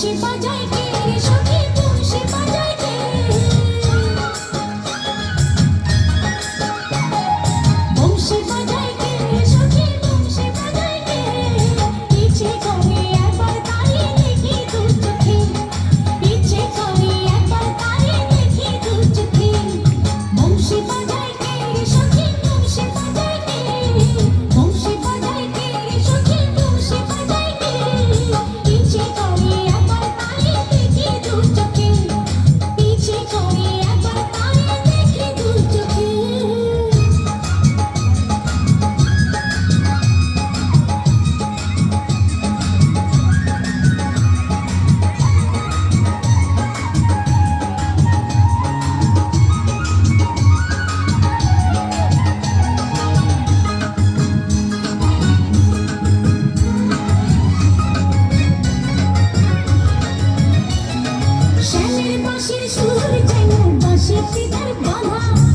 she's বাঁশের সুর যেন বাঁশে পিতার বাধা?